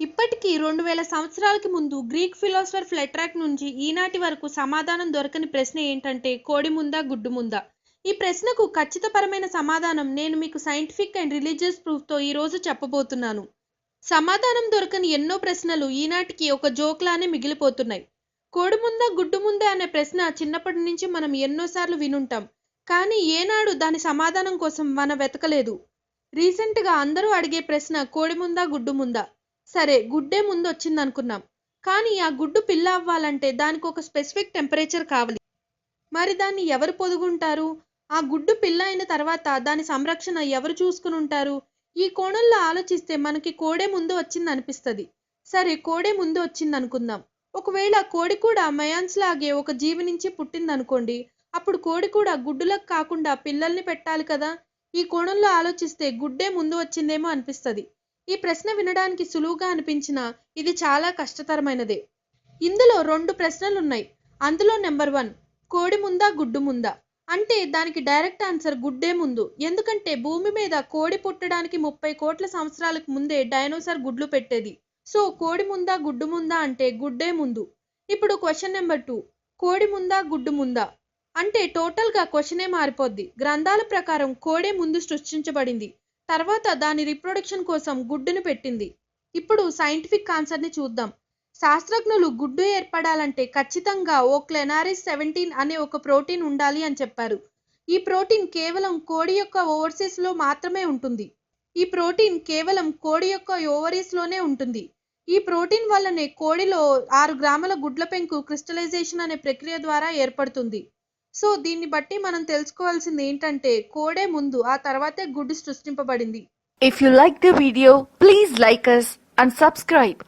ఇప్పటికీ రెండు వేల సంవత్సరాలకి ముందు గ్రీక్ ఫిలాసఫర్ ఫ్లెట్రాక్ నుంచి ఈనాటి వరకు సమాధానం దొరకని ప్రశ్న ఏంటంటే కోడి ముందా గుడ్డు ముందా? ఈ ప్రశ్నకు ఖచ్చితపరమైన సమాధానం నేను మీకు సైంటిఫిక్ అండ్ రిలీజియస్ ప్రూఫ్తో ఈరోజు చెప్పబోతున్నాను. సమాధానం దొరకని ఎన్నో ప్రశ్నలు ఈనాటికి ఒక జోక్లానే మిగిలిపోతున్నాయి. కోడి ముందా గుడ్డు ముందా అనే ప్రశ్న చిన్నప్పటి నుంచి మనం ఎన్నోసార్లు వినుంటాం. కానీ ఏనాడు దాని సమాధానం కోసం మన వెతకలేదు. రీసెంట్గా అందరూ అడిగే ప్రశ్న కోడి ముందా గుడ్డు ముందా? సరే గుడ్డే ముందు వచ్చింది అనుకున్నాం కానీ ఆ గుడ్డు పిల్ల అవ్వాలంటే దానికి ఒక స్పెసిఫిక్ టెంపరేచర్ కావాలి. మరి దాన్ని ఎవరు పొదుగుంటారు? ఆ గుడ్డు పిల్ల అయిన తర్వాత దాని సంరక్షణ ఎవరు చూసుకుని ఉంటారు ఈ కోణంలో ఆలోచిస్తే మనకి కోడే ముందు వచ్చింది అనిపిస్తుంది సరే కోడే ముందు వచ్చింది అనుకుందాం ఒకవేళ కోడి కూడా మయాన్స్ లాగే ఒక జీవి నుంచి పుట్టింది అనుకోండి అప్పుడు కోడి కూడా గుడ్డులకు కాకుండా పిల్లల్ని పెట్టాలి కదా? ఈ కోణంలో ఆలోచిస్తే గుడ్డే ముందు వచ్చిందేమో అనిపిస్తుంది. ఈ ప్రశ్న వినడానికి సులువుగా అనిపించినా ఇది చాలా కష్టతరమైనదే. ఇందులో రెండు ప్రశ్నలున్నాయి. అందులో నెంబర్ వన్ కోడి ముందా గుడ్డు ముందా? అంటే దానికి డైరెక్ట్ ఆన్సర్ గుడ్డే ముందు. ఎందుకంటే భూమి మీద కోడి పుట్టడానికి ముప్పై కోట్ల సంవత్సరాలకు ముందే డైనోసార్ గుడ్లు పెట్టేది. సో కోడి ముందా గుడ్డు ముందా అంటే గుడ్డే ముందు. ఇప్పుడు క్వశ్చన్ నెంబర్ టూ కోడి ముందా గుడ్డు ముందా? అంటే టోటల్గా క్వశ్చనే మారిపోద్ది. గ్రంథాల ప్రకారం కోడే ముందు సృష్టించబడింది. తర్వాత దాని రిప్రొడక్షన్ కోసం గుడ్డును పెట్టింది. ఇప్పుడు సైంటిఫిక్ ఆన్సర్ని చూద్దాం. శాస్త్రజ్ఞులు గుడ్డు ఏర్పడాలంటే ఖచ్చితంగా ఓ క్లెనారిస్ సెవెంటీన్ అనే ఒక ప్రోటీన్ ఉండాలి అని చెప్పారు. ఈ ప్రోటీన్ కేవలం కోడి యొక్క ఓవర్సీస్లో మాత్రమే ఉంటుంది. ఈ ప్రోటీన్ కేవలం కోడి యొక్క ఓవరీస్లోనే ఉంటుంది. ఈ ప్రోటీన్ వల్లనే కోడిలో ఆరు గ్రాముల గుడ్ల పెంకు క్రిస్టలైజేషన్ అనే ప్రక్రియ ద్వారా ఏర్పడుతుంది. సో దీన్ని బట్టి మనం తెలుసుకోవాల్సింది ఏంటంటే కోడే ముందు ఆ తర్వాతే గుడ్ సృష్టింపబడింది. If you like the video please like and subscribe